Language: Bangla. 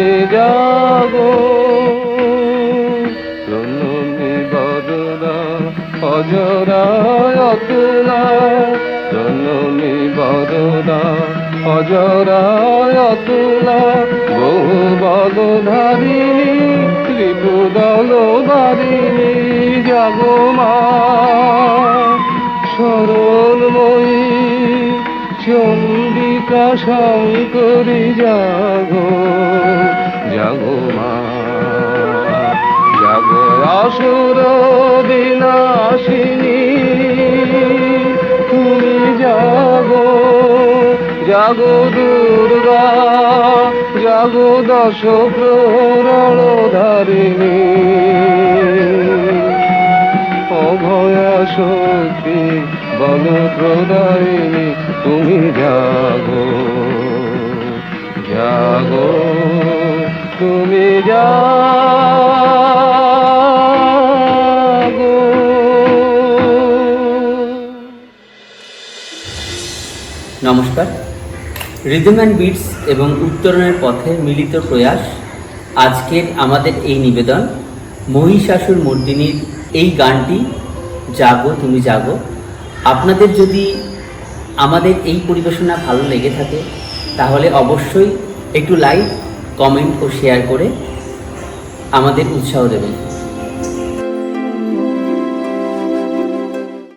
তুমি জাগো জননী বদনা, অজরায় অতুলা। জননী বদনা, অজরায় অতুলা। বহু বলধারিণী ত্রিপুদল বারিণী, জাগো মা। সরলময়ী চন্ডিকা শঙ্করী, জাগো। জাগো মা। জাগো আসুর বিনাশিনী। তুমি জাগো জাগো দুর্গা, জাগো দশ প্রহরণ ধারিণী অভয়া শক্তি বল প্রদায়িনী তুমি জাগো নমস্কার। রিদম অ্যান্ড বিটস এবং উত্তরণের পথে মিলিত প্রয়াস, আজকের আমাদের এই নিবেদন, মহিষাসুর মর্দিনীর এই গানটি, জাগো, তুমি জাগো। আপনাদের যদি আমাদের এই পরিবেশনা ভালো লেগে থাকে, তাহলে অবশ্যই একটু লাইক কমেন্ট ও শেয়ার করে আমাদের উৎসাহ দেবেন।